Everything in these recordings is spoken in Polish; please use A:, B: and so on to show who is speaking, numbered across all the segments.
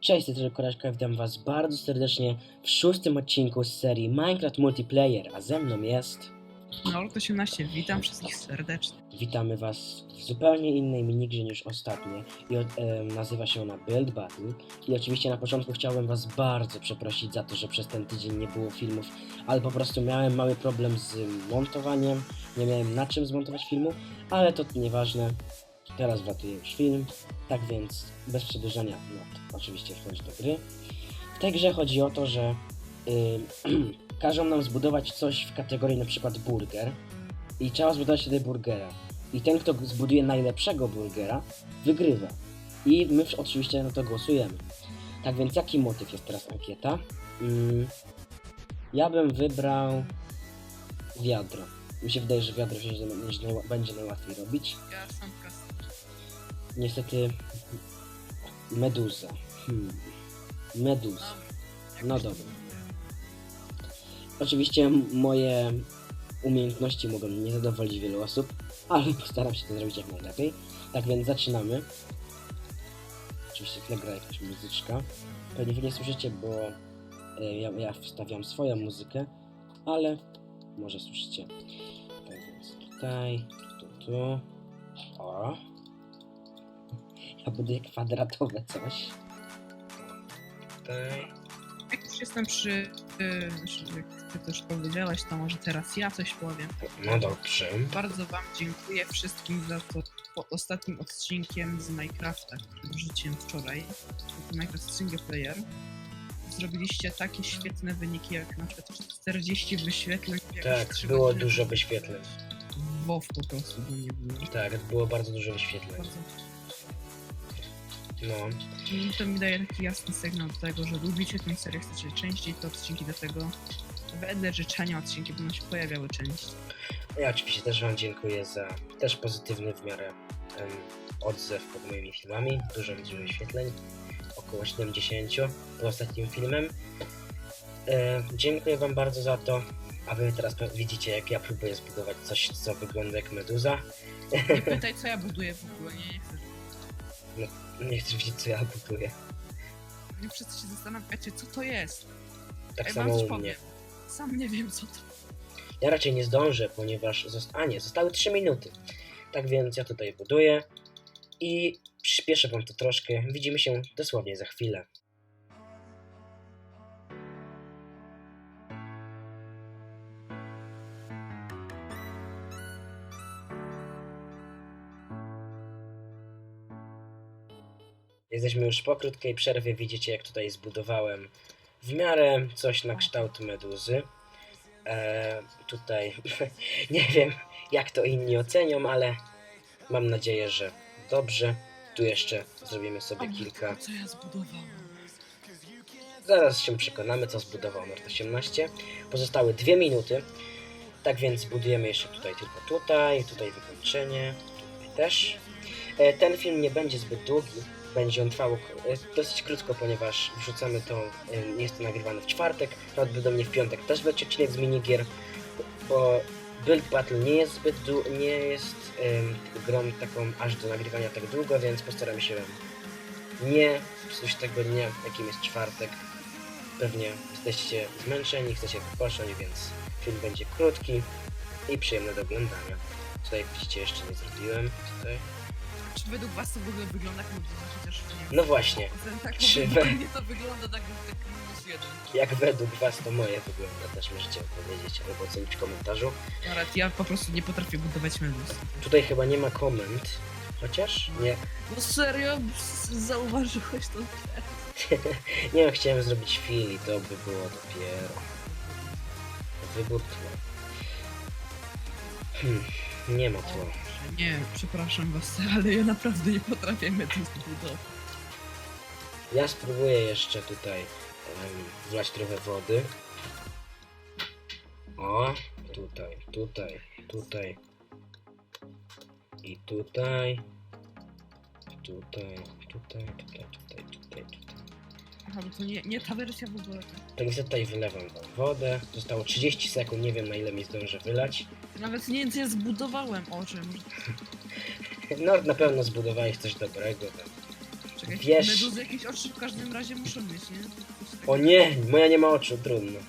A: Cześć, to jest Korażka, witam was bardzo serdecznie w szóstym odcinku z serii Minecraft Multiplayer, a ze mną jest...
B: Nord 18, witam wszystkich serdecznie.
A: Witamy was w zupełnie innej minigrze niż ostatnie i od, em, nazywa się ona Build Battle. I oczywiście na początku chciałbym was bardzo przeprosić za to, że przez ten tydzień nie było filmów, ale po prostu miałem mały problem z montowaniem, nie miałem na czym zmontować filmu, ale to nieważne, teraz wlatuje już film, tak więc bez przedłużania, no oczywiście wchodź do gry. W tej grze chodzi o to, że ym, każą nam zbudować coś w kategorii na przykład burger i trzeba zbudować wtedy burgera. I ten, kto zbuduje najlepszego burgera, wygrywa. I my oczywiście na to głosujemy. Tak więc jaki motyw jest teraz ankieta? Mm, ja bym wybrał wiadro. Mi się wydaje, że wiadro będzie, będzie, najła- będzie najłatwiej robić.
B: Ja sam.
A: Niestety meduza. Hmm. Meduza. No dobra. Oczywiście moje umiejętności mogą nie zadowolić wielu osób, ale postaram się to zrobić jak najlepiej. Tak więc zaczynamy. Oczywiście tle gra jakaś muzyczka. Pewnie wy nie słyszycie, bo e, ja, ja wstawiam swoją muzykę, ale może słyszycie. Tak więc tutaj, tu, tu. O. Ja buduję kwadratowe coś. Tutaj.
B: Jak już jestem przy... Yy, znaczy, jak ty też powiedziałeś, to może teraz ja coś powiem.
A: No dobrze.
B: Bardzo wam dziękuję wszystkim za to pod ostatnim odcinkiem z Minecrafta, który wrzuciłem wczoraj. To Minecraft Single Player. Zrobiliście takie świetne wyniki, jak na przykład 40 wyświetleń. jakieś
A: Tak, było dużo wyświetleń.
B: WoW po prostu do mnie było.
A: Tak, było bardzo dużo wyświetleń.
B: Bardzo
A: No,
B: I to mi daje taki jasny sygnał do tego, że lubicie tę serię, chcecie częściej te odcinki, dlatego wedle życzenia odcinki będą się pojawiały częściej.
A: ja oczywiście też Wam dziękuję za też pozytywny w miarę em, odzew pod moimi filmami. Dużo dużo wyświetleń, około 70 pod ostatnim filmem. E, dziękuję Wam bardzo za to. A Wy teraz widzicie, jak ja próbuję zbudować coś, co wygląda jak meduza.
B: Nie pytaj, co ja buduję w ogóle, nie, nie chcę.
A: Nie chcę widzieć, co ja buduję.
B: Nie wszyscy się zastanawiacie, co to jest.
A: Tak
B: Ej,
A: samo u mnie.
B: Sam nie wiem, co to.
A: Ja raczej nie zdążę, ponieważ. Zost... A nie, zostały 3 minuty. Tak więc ja tutaj buduję i przyspieszę wam to troszkę. Widzimy się dosłownie za chwilę. Jesteśmy już po krótkiej przerwie. Widzicie, jak tutaj zbudowałem w miarę coś na kształt meduzy. E, tutaj nie wiem, jak to inni ocenią, ale mam nadzieję, że dobrze. Tu jeszcze zrobimy sobie kilka.
B: Co ja zbudowałem?
A: Zaraz się przekonamy, co zbudował Nord 18. Pozostały dwie minuty. Tak więc budujemy jeszcze tutaj tylko tutaj, tutaj wykończenie, tutaj też. E, Ten film nie będzie zbyt długi. Będzie on trwał e, dosyć krótko, ponieważ wrzucamy to, e, jest to nagrywane w czwartek, prawdopodobnie w piątek też będzie odcinek z minigier, bo Build Battle nie jest zbyt nie jest em, grą taką aż do nagrywania tak długo, więc postaram się nie psuć tego dnia, jakim jest czwartek. Pewnie jesteście zmęczeni, chcecie wypocząć, więc film będzie krótki i przyjemny do oglądania. Tutaj widzicie jeszcze nie zrobiłem. Tutaj.
B: Czy według was to w ogóle wygląda jak meduza, chociaż nie.
A: No właśnie,
B: tak,
A: czy we-
B: mnie to wygląda tak, jak minus jeden.
A: jak według was to moje wygląda, też możecie powiedzieć albo ocenić w komentarzu.
B: Ale ja po prostu nie potrafię budować meduz.
A: Tutaj chyba nie ma komend, chociaż nie.
B: No serio? Zauważyłeś to?
A: Nie no, chciałem zrobić film i to by było dopiero. Wybór tła. Hmm, nie ma tła.
B: Nie, przepraszam was, ale ja naprawdę nie potrafię meduz budować.
A: Ja spróbuję jeszcze tutaj em, wlać trochę wody. O, tutaj, tutaj, tutaj. I tutaj. Tutaj, tutaj, tutaj, tutaj, tutaj, tutaj.
B: Aha, bo to nie, nie ta wersja w ogóle.
A: Niestety tutaj wylewam wam wodę. Zostało 30 sekund, nie wiem na ile mi zdążę wylać.
B: Nawet nie co ja zbudowałem. O czym?
A: No, na pewno zbudowałeś coś dobrego. Tam.
B: Czekaj,
A: Wiesz-
B: Meduzy jakieś oczy w każdym razie muszą mieć, nie?
A: O nie, moja nie ma oczu, trudno.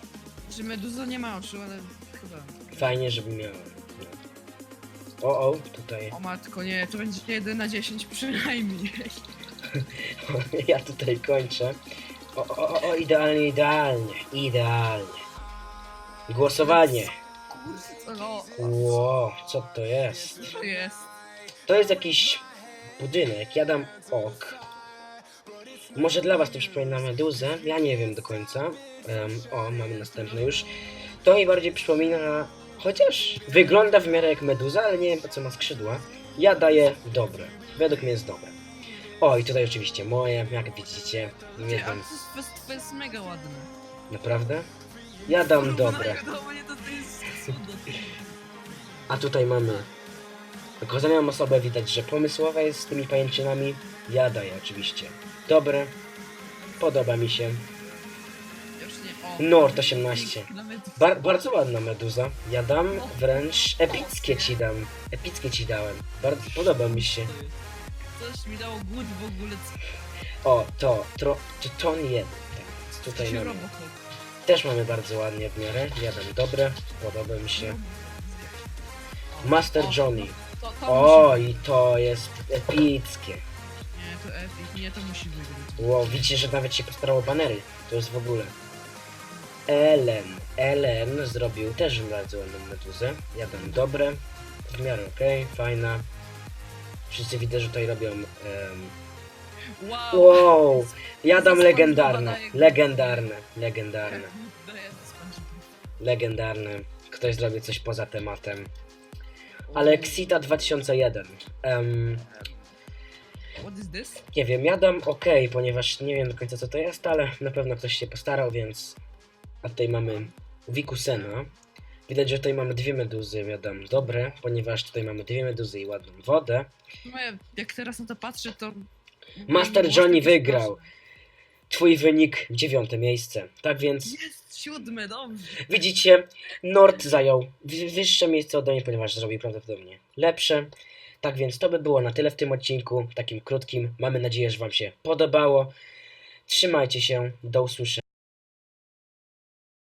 B: Czy meduza nie ma oczu, ale chyba.
A: Fajnie, żeby miała. No. O, o, tutaj.
B: O matko, nie, to będzie 1 na 10 przynajmniej.
A: Ja tutaj kończę. O, o, o, o, idealnie, idealnie, idealnie. Głosowanie.
B: No,
A: Ło, co to jest?
B: to jest.
A: To jest jakiś budynek, ja dam ok. Może dla was to przypomina meduzę, ja nie wiem do końca. Em, o, mamy następny już. To mi bardziej przypomina, chociaż wygląda w miarę jak meduza, ale nie wiem po co ma skrzydła. Ja daję dobre, według mnie jest dobre. O, i tutaj oczywiście moje, jak widzicie, nie
B: Ty, a
A: wiem,
B: to jest, to jest, to jest mega ładne.
A: naprawdę? Ja dam dobre. A tutaj mamy okazaną osobę, widać, że pomysłowa jest z tymi pajęczynami. Ja daję oczywiście. Dobre. Podoba mi się. Nord 18.
B: Kilometrów.
A: Bar bardzo ładna meduza. Ja dam wręcz epickie ci dam. Epickie ci dałem. Bardzo podoba mi się.
B: Coś mi dało głód w ogóle.
A: O, to, tro, to ton jeden. Tak, tutaj mamy. Też mamy bardzo ładnie w miarę. Dam dobre. Podoba mi się. Master Johnny.
B: To, to
A: O,
B: musi...
A: i to jest epickie.
B: Nie, to epic, nie, to musi wygrać.
A: Wow, widzicie, że nawet się postarało banery. To jest w ogóle. Ellen. Ellen zrobił też bardzo ładną meduzę. Dam dobre. W miarę okej, fajna. Wszyscy widzę, że tutaj robią. em,
B: Wow!
A: Wow! Ja dam legendarne. Legendarne. Legendarne. Legendarne. Ktoś zrobił coś poza tematem. Ale Xita 2001. Em,
B: What is this?
A: Nie wiem, ja dam ok, ponieważ nie wiem do końca co to jest, ale na pewno ktoś się postarał, więc. A tutaj mamy Wikusena. Widać, że tutaj mamy dwie meduzy, dam dobre, ponieważ tutaj mamy dwie meduzy i ładną wodę.
B: No, ja- jak teraz na to patrzę, to...
A: Master Johnny wygrał. Twój wynik dziewiąte miejsce. Tak więc
B: Jest siódme, dobrze.
A: widzicie, Nord zajął wy- wyższe miejsce ode mnie, ponieważ zrobił prawdopodobnie lepsze. Tak więc to by było na tyle w tym odcinku, takim krótkim. Mamy nadzieję, że Wam się podobało. Trzymajcie się, do usłyszenia.